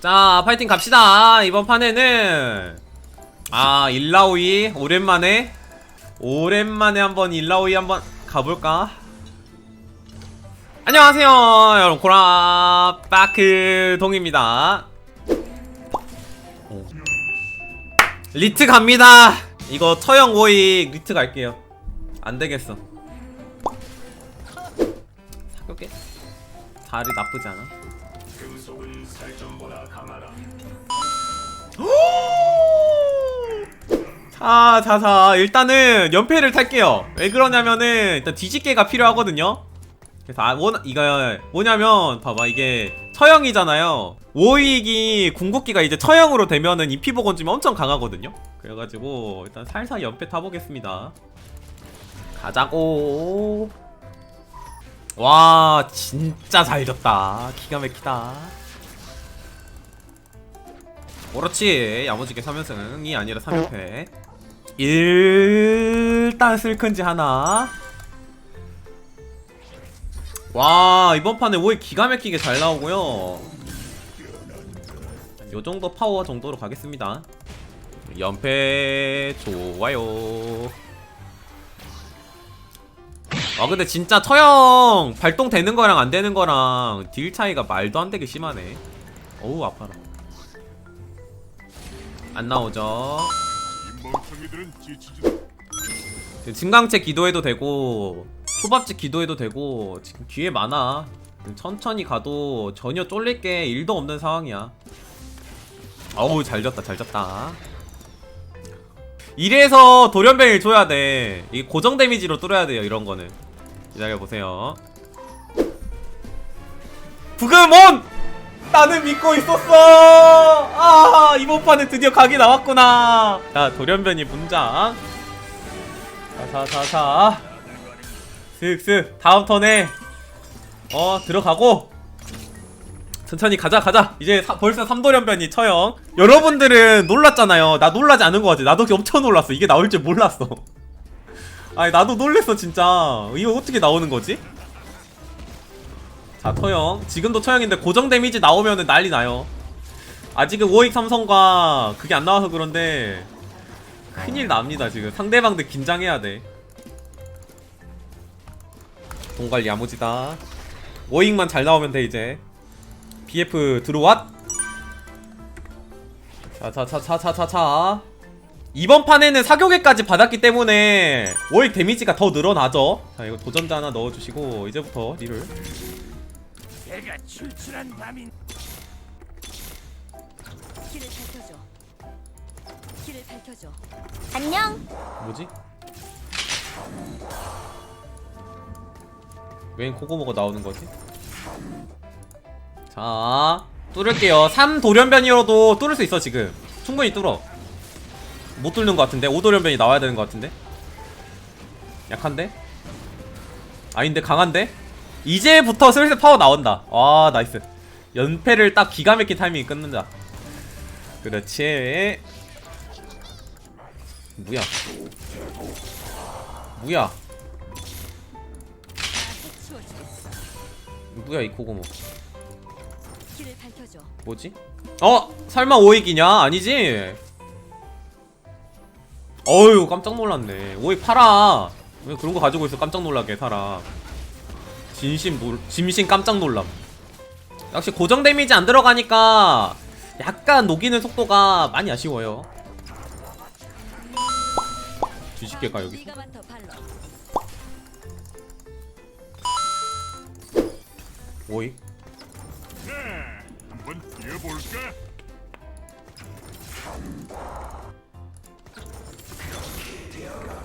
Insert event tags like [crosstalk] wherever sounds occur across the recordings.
자 파이팅 갑시다. 이번 판에는 아 일라오이 오랜만에 오랜만에 한번 일라오이 한번 가볼까? 안녕하세요 여러분. 코라 빠크 동입니다. 오. 리트 갑니다. 이거 처형 오이 리트 갈게요. 안되겠어. 사격해? 자리 나쁘지 않아 자, 자, 자, 일단은 연패를 탈게요. 왜 그러냐면은 일단 뒤집개가 필요하거든요. 그래서 아, 원, 이거 뭐냐면 봐봐 이게 처형이잖아요. 오익이 궁극기가 이제 처형으로 되면은 이 피복원쯤이 엄청 강하거든요. 그래가지고 일단 살살 연패 타보겠습니다. 가자고. 와, 진짜 잘 졌다. 기가 막히다. 그렇지. 야무지게 3연승이 아니라 3연패. 일단 슬큰지 하나. 와 이번 판에 오이 기가 막히게 잘 나오고요. 요정도 파워 정도로 가겠습니다. 연패 좋아요. 아 근데 진짜 처형 발동되는 거랑 안 되는 거랑 딜 차이가 말도 안 되게 심하네. 어우 아파라 안 나오죠. 증강체 기도해도 되고 초밥집 기도해도 되고 지금 기회 많아. 천천히 가도 전혀 쫄릴 게 1도 없는 상황이야. 어우 잘 졌다 잘 졌다. 이래서 돌연변이를 줘야 돼. 이게 고정 데미지로 뚫어야 돼요 이런 거는. 기다려 보세요. 부금온! 나는 믿고 있었어! 아, 이번 판에 드디어 각이 나왔구나! 자, 돌연변이 문장. 자, 자, 자, 자. 슥 슥, 다음 턴에, 어, 들어가고. 천천히 가자, 가자. 이제 사- 벌써 삼돌연변이 처형. 여러분들은 놀랐잖아요. 나 놀라지 않은 거 같아. 나도 엄청 놀랐어. 이게 나올 줄 몰랐어. 아니, 나도 놀랬어, 진짜. 이거 어떻게 나오는 거지? 자 처형 지금도 처형인데 고정 데미지 나오면은 난리 나요. 아직은 5익 삼성과 그게 안 나와서 그런데 큰일 납니다 지금. 상대방들 긴장해야 돼. 동갈 야무지다. 5익만 잘 나오면 돼 이제. BF 들어왔. 자자자자자자자. 이번 판에는 사교계까지 받았기 때문에 5익 데미지가 더 늘어나죠. 자 이거 도전자 하나 넣어주시고 이제부터 내가 출출한 밤인 길을 밝혀줘. 길을 밝혀줘. 안녕. 뭐지? 웬 코고모가 나오는 거지? 자, 뚫을게요. 3 돌연변이어도 뚫을 수 있어, 지금. 충분히 뚫어. 못 뚫는 것 같은데? 5 돌연변이 나와야 되는 것 같은데? 약한데? 아닌데, 강한데? 이제부터 슬슬 파워 나온다. 와, 나이스. 연패를 딱 기가 막힌 타이밍이 끊는다. 그렇지. 뭐야? 뭐야? 뭐야 이 코고모? 뭐지? 어? 설마 오익이냐? 아니지? 어휴 깜짝 놀랐네 오익 팔아 왜 그런 거 가지고 있어 깜짝 놀라게 사람 진심 놀 진심 깜짝 놀람 역시 고정 데미지 안 들어가니까 약간 녹이는 속도가 많이 아쉬워요 뒤집게 가 여기 네 한번 뛰어볼까? 오케이.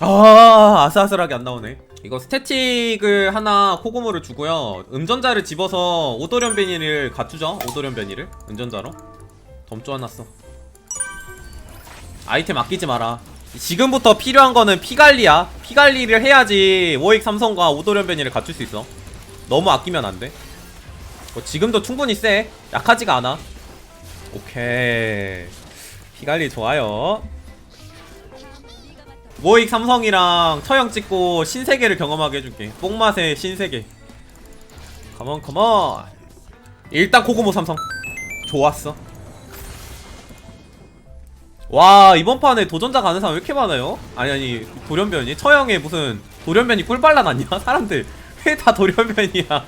아 아슬아슬하게 안 나오네. 이거 스태틱을 하나 코고모를 주고요. 음전자를 집어서 오도련 변이를 갖추죠. 오도련 변이를 음전자로. 덤 쪼아놨어. 아이템 아끼지 마라. 지금부터 필요한 거는 피관리야. 피관리를 해야지 워익 삼성과 오도련 변이를 갖출 수 있어. 너무 아끼면 안 돼. 뭐 지금도 충분히 세. 약하지가 않아. 오케이. 피관리 좋아요. 모익 삼성이랑 처형 찍고 신세계를 경험하게 해줄게. 뽕맛의 신세계. 컴온 컴온 일단 코고모 삼성. 좋았어. 와 이번 판에 도전자 가는 사람 왜 이렇게 많아요? 아니 아니 돌연변이? 처형에 무슨 돌연변이 꿀 발라놨냐? [laughs] 사람들. 왜 다 돌연변이야. [laughs]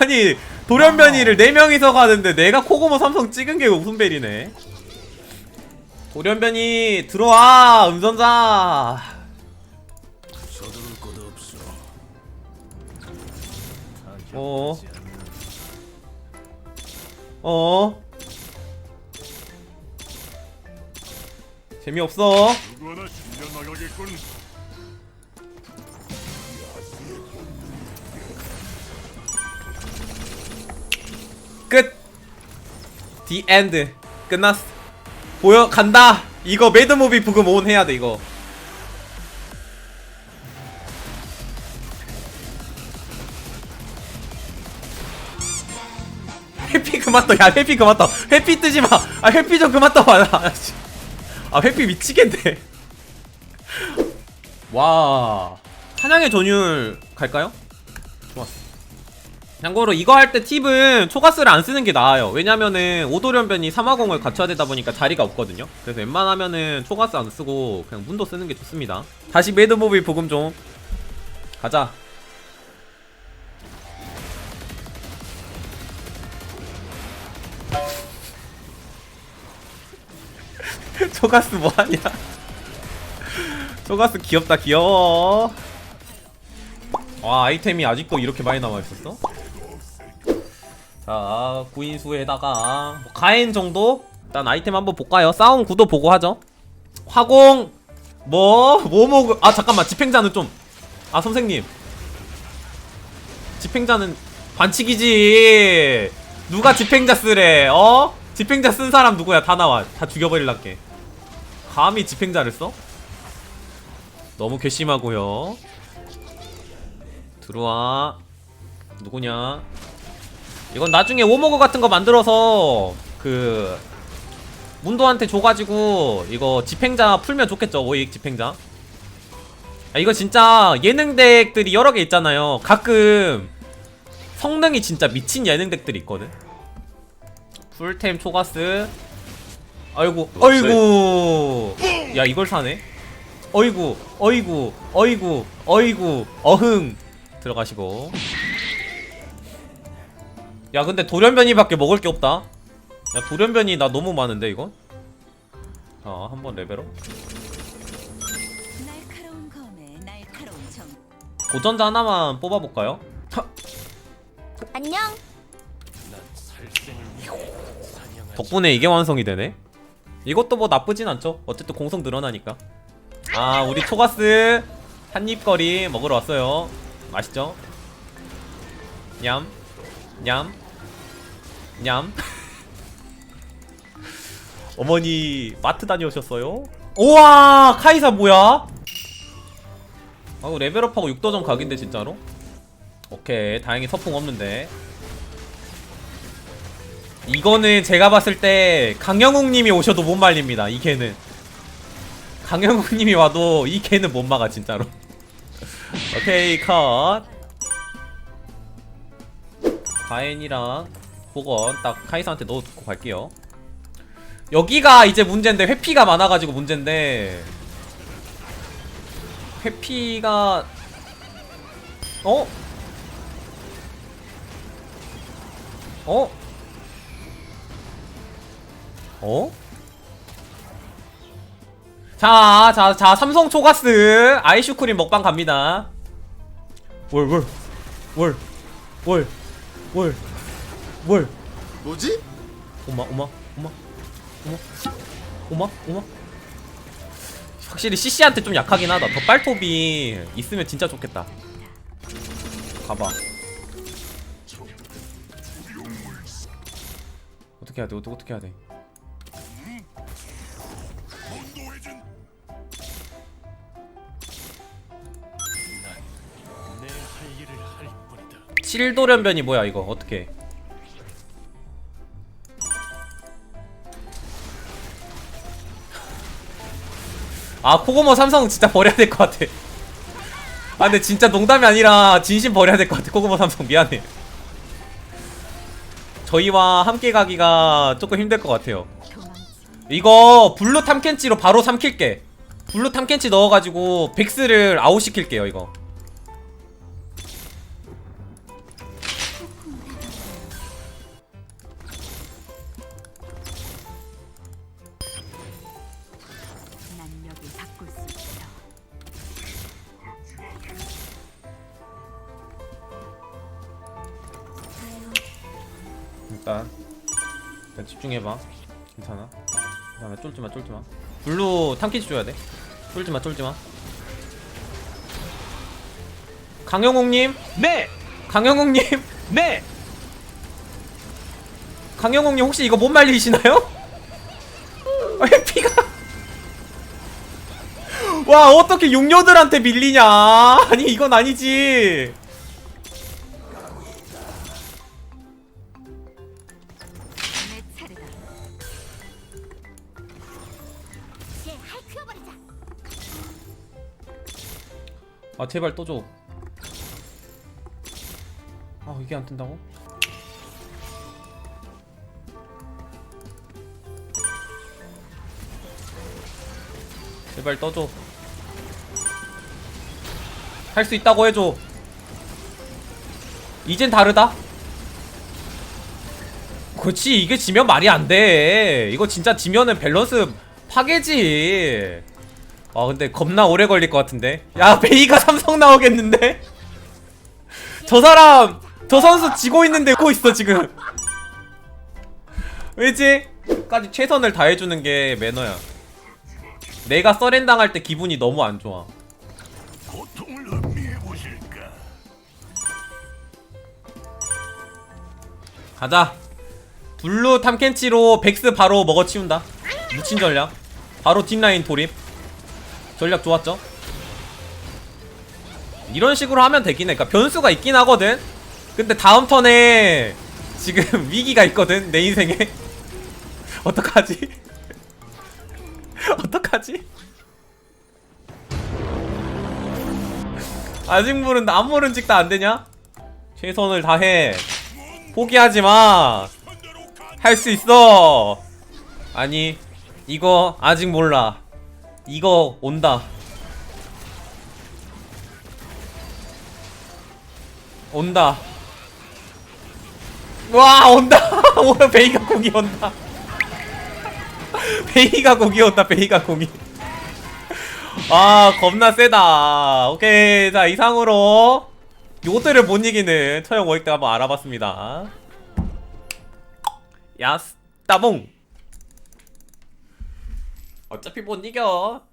아니 돌연변이를 4명이서 가는데 내가 코고모 삼성 찍은 게 웃음벨이네 돌연변이 들어와 없어. 어. 어. 재미없어. 끝. The end. 끝났어. 보여 간다. 이거 매드무비 부금 온 해야 돼 이거. 회피 그만 떠. 야 회피 그만 떠. 회피 뜨지 마. 아 회피 좀 그만 떠. 아, 씨. 아 회피 미치겠네. [laughs] 와. 사냥의 전율 갈까요? 좋았어. 참고로 이거 할 때 팁은 초가스를 안 쓰는 게 나아요. 왜냐면은 오도련변이 3화공을 갖춰야 되다 보니까 자리가 없거든요. 그래서 웬만하면은 초가스 안 쓰고 그냥 문도 쓰는 게 좋습니다. 다시 매드모빌 부금 좀. 가자. [laughs] 초가스 뭐하냐? [laughs] 초가스 귀엽다 귀여워. 와 아이템이 아직도 이렇게 많이 남아있었어? 자 구인수에다가 뭐 가엔 정도? 일단 아이템 한번 볼까요? 싸움 구도 보고 하죠. 화공! 뭐? 뭐 먹을 아 잠깐만. 집행자는 좀. 아 선생님. 집행자는 반칙이지. 누가 집행자 쓰래? 어? 집행자 쓴 사람 누구야? 다 나와. 다 죽여버릴란게 감히 집행자를 써? 너무 괘씸하고요. 들어와. 누구냐 이건 나중에 오모그 같은 거 만들어서 그 문도한테 줘가지고 이거 집행자 풀면 좋겠죠 오익 집행자. 아, 이거 진짜 예능 덱들이 여러 개 있잖아요. 가끔 성능이 진짜 미친 예능 덱들이 있거든. 풀템 초가스. 아이고 어이구 야 이걸 사네. 어이구 어이구 어이구 어이구 어흥. 들어가시고 야 근데 돌연변이밖에 먹을 게 없다. 야 돌연변이 나 너무 많은데 이건? 자 한번 레벨업. 고전자 하나만 뽑아볼까요? 안녕. 덕분에 이게 완성이 되네. 이것도 뭐 나쁘진 않죠. 어쨌든 공성 늘어나니까. 아 우리 초가스 한입거리 먹으러 왔어요. 맛있죠? 냠. 냠, 냠. 어머니 마트 다녀오셨어요? 우와 카이사 뭐야? 아우 레벨업하고 6도전 각인데 진짜로? 오케이 다행히 서풍 없는데 이거는 제가 봤을 때 강영욱님이 오셔도 못 말립니다 이 개는 강영욱님이 와도 이 개는 못 막아 진짜로 [laughs] 오케이 컷 가엔이랑 복원 딱 카이사한테 넣어두고 갈게요 여기가 이제 문제인데 회피가 많아가지고 문제인데 회피가 어? 어? 어? 자, 자, 자, 삼성 초가스 아이슈크림 먹방 갑니다. 월, 월, 월, 월, 월, 월. 뭐지? 오마, 오마, 오마, 오마, 오마, 오마. 확실히 CC한테 좀 약하긴 하다. 더 빨톱이 있으면 진짜 좋겠다. 가봐. 어떻게 해야 돼? 어떻게 어떻게 해야 돼? 칠도련변이 뭐야 이거 어떻게? 아 코고모 삼성 진짜 버려야 될 것 같아. 아 근데 진짜 농담이 아니라 진심 버려야 될 것 같아. 코고모 삼성 미안해. 저희와 함께 가기가 조금 힘들 것 같아요. 이거 블루 탐켄치로 바로 삼킬게. 블루 탐켄치 넣어가지고 백스를 아웃시킬게요 이거 일단 일단 집중해봐. 괜찮아? 그 다음에 쫄지마 쫄지마. 블루 탐켄치 줘야 돼. 쫄지마 쫄지마. 강영웅님? 네! 강영웅님? [laughs] 네! 강영웅님 혹시 이거 못 말리시나요? [laughs] 왜 피가. [laughs] 와 어떻게 용녀들한테 밀리냐? 아니 이건 아니지 제발 떠줘. 아 이게 안 뜬다고? 제발 떠줘. 할 수 있다고 해줘. 이젠 다르다? 그렇지 이게 지면 말이 안돼. 이거 진짜 지면은 밸런스 파괴지 아 근데 겁나 오래 걸릴 것 같은데? 야 [laughs] 베이가 삼성 나오겠는데? 저 사람 저 선수 지고 있는데 고 있어 지금. 왜지? 까지 최선을 다해주는 게 매너야. 내가 서렌 당할 때 기분이 너무 안 좋아? 가자. 블루 탐켄치로 백스 바로 먹어치운다. 묻힌 전략. 바로 뒷라인 돌입 전략 좋았죠? 이런 식으로 하면 되긴 해 그러니까 변수가 있긴 하거든 근데 다음 턴에 지금 [laughs] 위기가 있거든 내 인생에 [laughs] 어떡하지? [laughs] 어떡하지? 아직 모른다 안 모른 직도 안 되냐? 최선을 다해 포기하지 마. 할 수 있어. 아니, 이거 아직 몰라. 이거 온다. 온다. 와, 온다. [laughs] 오, [laughs] 베이가 공이 온다. 베이가 공이 온다. 베이가 공이. 아, 겁나 세다. 오케이. 자, 이상으로 요들을 못 이기는 처형 워익대 한번 알아봤습니다. 야스 따봉. 어차피 못 이겨.